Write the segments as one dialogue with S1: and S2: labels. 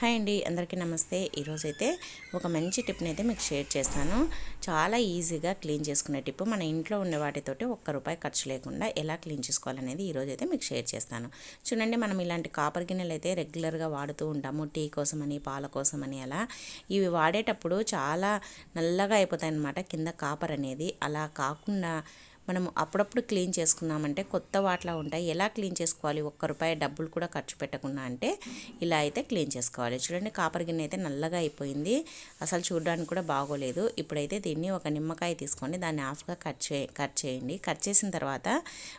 S1: Hi అండి అందరికీ నమస్తే. ఈరోజైతే ఒక మంచి టిప్ని అయితే మీకు షేర్ చేస్తాను. చాలా ఈజీగా క్లీన్ చేసుకునే టిప్. మన ఇంట్లో ఉన్న వాటితోటి ఒక్క రూపాయి ఖర్చు లేకుండా ఎలా క్లీన్ చేసుకోవాలనేది ఈరోజు అయితే మీకు షేర్ చేస్తాను. చూడండి మనం ఇలాంటి కాపర్ గిన్నెలు అయితే రెగ్యులర్గా వాడుతూ ఉంటాము. టీ కోసమని పాల కోసమని అలా. ఇవి వాడేటప్పుడు చాలా నల్లగా అయిపోతాయి అన్నమాట కింద కాపర్ అనేది. అలా కాకుండా మనం అప్పుడప్పుడు క్లీన్ చేసుకున్నామంటే కొత్త వాటిలా ఉంటాయి. ఎలా క్లీన్ చేసుకోవాలి? ఒక్క రూపాయి డబ్బులు కూడా ఖర్చు పెట్టకుండా అంటే ఇలా అయితే క్లీన్ చేసుకోవాలి. చూడండి కాపర్ గిన్నె అయితే నల్లగా అయిపోయింది. అసలు చూడడానికి కూడా బాగోలేదు. ఇప్పుడైతే దీన్ని ఒక నిమ్మకాయ తీసుకొని దాన్ని హాఫ్గా కట్ చే కట్ చేయండి. కట్ చేసిన తర్వాత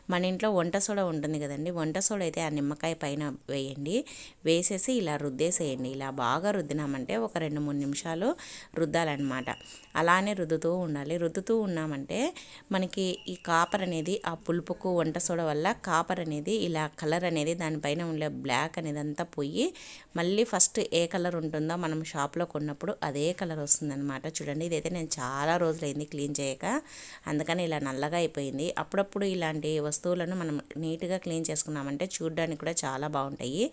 S1: మన ఇంట్లో వంట సోడా ఉంటుంది కదండి. వంట సోడా అయితే ఆ నిమ్మకాయ పైన వేయండి. వేసేసి ఇలా రుద్దేసేయండి. ఇలా బాగా రుద్దినామంటే ఒక రెండు మూడు నిమిషాలు రుద్దాలన్నమాట. అలానే రుద్దుతూ ఉండాలి. రుద్దుతూ ఉన్నామంటే మనకి ఈ కాపర్ అనేది ఆ పులుపుకు వంట సోడ వల్ల కాపర్ అనేది ఇలా కలర్ అనేది దానిపైన ఉండే బ్లాక్ అనేది అంతా పోయి మళ్ళీ ఫస్ట్ ఏ కలర్ ఉంటుందో మనం షాప్లో కొన్నప్పుడు అదే కలర్ వస్తుందన్నమాట. చూడండి ఇదైతే నేను చాలా రోజులైంది క్లీన్ చేయక. అందుకని ఇలా నల్లగా అయిపోయింది. అప్పుడప్పుడు ఇలాంటి వస్తువులను మనం నీట్గా క్లీన్ చేసుకున్నామంటే చూడడానికి కూడా చాలా బాగుంటాయి.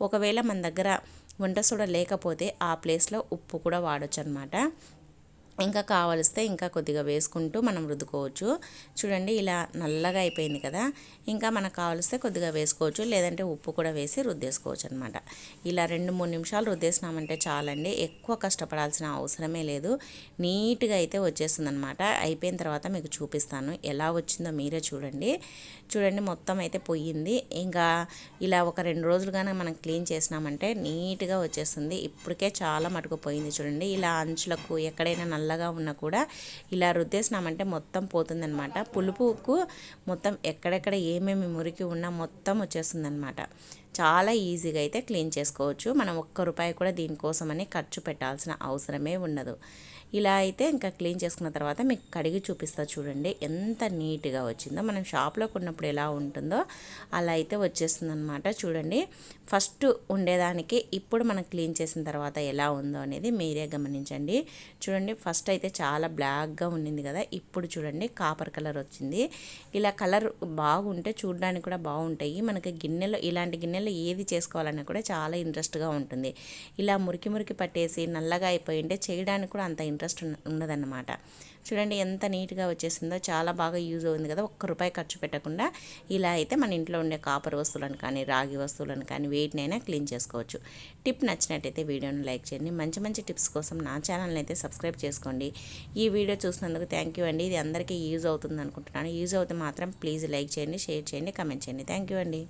S1: ఒకవేళ మన దగ్గర వంట సోడ లేకపోతే ఆ ప్లేస్లో ఉప్పు కూడా వాడచ్చు అనమాట ఇంకా కావలిస్తే ఇంకా కొద్దిగా వేసుకుంటూ మనం రుద్దుకోవచ్చు. చూడండి ఇలా నల్లగా అయిపోయింది కదా. ఇంకా మనకు కావలిస్తే కొద్దిగా వేసుకోవచ్చు. లేదంటే ఉప్పు కూడా వేసి రుద్దేసుకోవచ్చు అనమాట ఇలా రెండు మూడు నిమిషాలు రుద్దేసినామంటే చాలండి. ఎక్కువ కష్టపడాల్సిన అవసరమే లేదు. నీట్గా అయితే వచ్చేస్తుంది అనమాట అయిపోయిన తర్వాత మీకు చూపిస్తాను. ఎలా వచ్చిందో మీరే చూడండి. చూడండి మొత్తం అయితే పోయింది. ఇంకా ఇలా ఒక రెండు రోజులుగానే మనం క్లీన్ చేసినామంటే నీట్గా వచ్చేస్తుంది. ఇప్పటికే చాలా మటుకు పోయింది చూడండి. ఇలా అంచులకు ఎక్కడైనా నల్ల చల్లగా ఉన్నా కూడా ఇలా రుద్దేసినామంటే మొత్తం పోతుందనమాట పులుపుకు మొత్తం ఎక్కడెక్కడ ఏమేమి మురికి ఉన్నా మొత్తం వచ్చేస్తుందనమాట చాలా ఈజీగా అయితే క్లీన్ చేసుకోవచ్చు. మనం ఒక్క రూపాయి కూడా దీనికోసమని ఖర్చు పెట్టాల్సిన అవసరమే ఉండదు. ఇలా అయితే ఇంకా క్లీన్ చేసుకున్న తర్వాత మీకు కడిగి చూపిస్తా చూడండి. ఎంత నీట్గా వచ్చిందో. మనం షాప్లో కొన్నప్పుడు ఎలా ఉంటుందో అలా అయితే వచ్చేస్తుంది అనమాట చూడండి. ఫస్ట్ ఉండేదానికి ఇప్పుడు మనం క్లీన్ చేసిన తర్వాత ఎలా ఉందో అనేది మీరే గమనించండి. చూడండి ఫస్ట్ అయితే చాలా బ్లాక్గా ఉండింది కదా ఇప్పుడు చూడండి కాపర్ కలర్ వచ్చింది. ఇలా కలర్ బాగుంటే చూడడానికి కూడా బాగుంటాయి. మనకి గిన్నెలో ఇలాంటి గిన్నెలో ఏది చేసుకోవాలన్నా కూడా చాలా ఇంట్రెస్ట్గా ఉంటుంది. ఇలా మురికి మురికి పట్టేసి నల్లగా అయిపోయి ఉంటే చేయడానికి కూడా అంత ఇంట్రెస్ట్ ఉండదన్నమాట. చూడండి ఎంత నీట్గా వచ్చేసిందో చాలా బాగా యూజ్ అవుతుంది కదా ఒక్క రూపాయి ఖర్చు పెట్టకుండా ఇలా అయితే మన ఇంట్లో ఉండే కాపర్ వస్తువులను కానీ రాగి వస్తువులను కానీ వేటినైనా క్లీన్ చేసుకోవచ్చు. టిప్ నచ్చినట్టయితే వీడియోని లైక్ చేయండి. మంచి మంచి టిప్స్ కోసం నా ఛానల్ని అయితే సబ్స్క్రైబ్ చేసుకోండి. ఈ వీడియో చూసినందుకు థ్యాంక్ యూ అండి. ఇది అందరికీ యూజ్ అవుతుంది అనుకుంటున్నాను. యూజ్ అవుతే మాత్రం ప్లీజ్ లైక్ చేయండి షేర్ చేయండి కమెంట్ చేయండి. థ్యాంక్ యూ అండి.